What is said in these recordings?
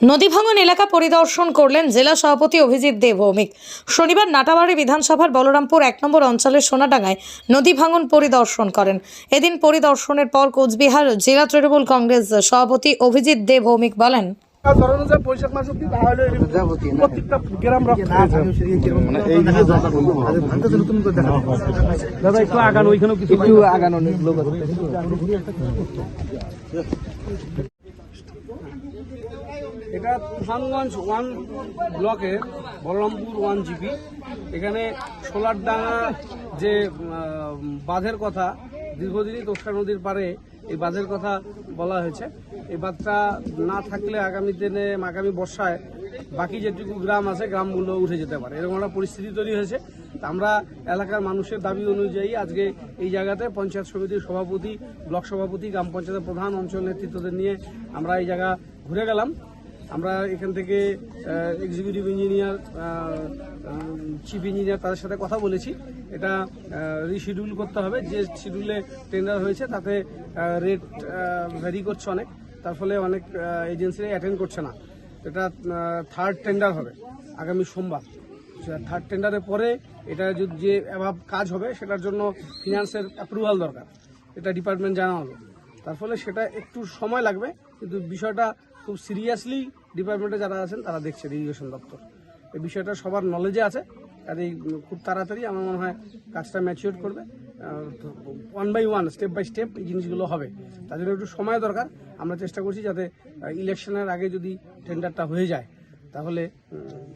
নদী ভাঙন এলাকা পরিদর্শন করলেন জেলা সভাপতি অভিজিৎ দে ভৌমিক। শনিবার নাটাবাড়ি বিধানসভার বলরামপুর এক নম্বর অঞ্চলের সোনাডাঙ্গায় নদী ভাঙন পরিদর্শন করেন। এদিন পরিদর্শনের পর কোচবিহার জেলা তৃণমূল কংগ্রেস সভাপতি অভিজিৎ দে ভৌমিক বলেন এটা তুফানগঞ্জ ওয়ান ব্লকের বলরামপুর ওয়ান জিপি এখানে সোলারডাঙ্গা যে বাঁধের কথা, দীর্ঘদিনই তোষা নদীর পারে এই বাঁধের কথা বলা হয়েছে। এই বাঁধটা না থাকলে আগামী দিনে, আগামী বর্ষায় বাকি যেটুকু গ্রাম আছে, গ্রামগুলো উঠে যেতে পারে। এরকম একটা পরিস্থিতি তৈরি হয়েছে। আমরা এলাকার মানুষের দাবি অনুযায়ী আজকে এই জায়গাতে পঞ্চায়েত সমিতির সভাপতি, ব্লক সভাপতি, গ্রাম পঞ্চায়েতের প্রধান অঞ্চল নেতৃত্বদের নিয়ে আমরা এই জায়গা ঘুরে গেলাম। আমরা এখান থেকে এক্সিকিউটিভ ইঞ্জিনিয়ার চিফ ইঞ্জিনিয়ার তাদের সাথে কথা বলেছি। এটা রিশিডিউল করতে হবে। যে শিডিউলে টেন্ডার হয়েছে, তাতে রেট ভ্যারি করছে অনেক। তার ফলে অনেক এজেন্সিরাই অ্যাটেন্ড করছে না। এটা থার্ড টেন্ডার হবে আগামী সোমবার। থার্ড টেন্ডারের পরে এটা যদি, যে অ্যাভাব কাজ হবে, সেটার জন্য ফিনান্সের অ্যাপ্রুভাল দরকার। এটা ডিপার্টমেন্ট জানা হবে। তার ফলে সেটা একটু সময় লাগবে, কিন্তু বিষয়টা খুব সিরিয়াসলি ডিপার্টমেন্টে যারা আছেন, তারা দেখছেন ইরিগেশন দপ্তর। এই বিষয়টা সবার নলেজে আছে কাজেই খুব তাড়াতাড়ি আমার মনে হয় কাজটা ম্যাচিওর করবে। One by one step by step এই জিনিসগুলো হবে। তার জন্য একটু সময় দরকার। আমরা চেষ্টা করছি যাতে ইলেকশনের আগে যদি টেন্ডারটা হয়ে যায়, তাহলে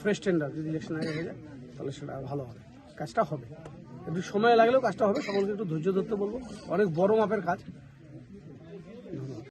ফ্রেশ টেন্ডার যদি ইলেকশন আগে হয়ে যায়, তাহলে সেটা ভালো হবে। কাজটা হবে। একটু সময় লাগলেও কাজটা হবে। সকলকে একটু ধৈর্য ধরতে বলব। অনেক বড় মাপের কাজ।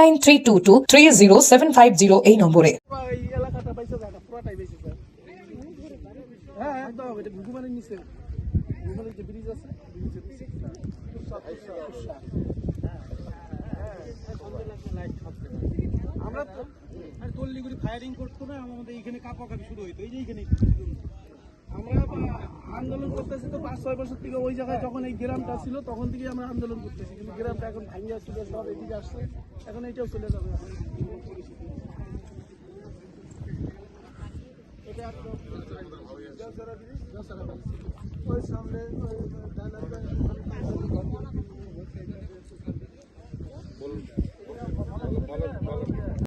nine three two two three zero seven five zero এই নম্বরে। আমরা তো আর তল্লিগুড়ি ফায়ারিং করতো না, আমাদের এইখানে কাপাকাপি শুরু হইতো, এই যে এইখানে আমরা আন্দোলন করতেছি তো পাঁচ ছয় বছর থেকে ওই জায়গায় যখন এই গ্রামটা ছিল তখন থেকে আমরা আন্দোলন করতেছি। কিন্তু গ্রামটা এখন ভাঙিয়ে ছিল সব এদিকে আসছে। এখন এইটাও চলে যাবে। ওই সামনে ওই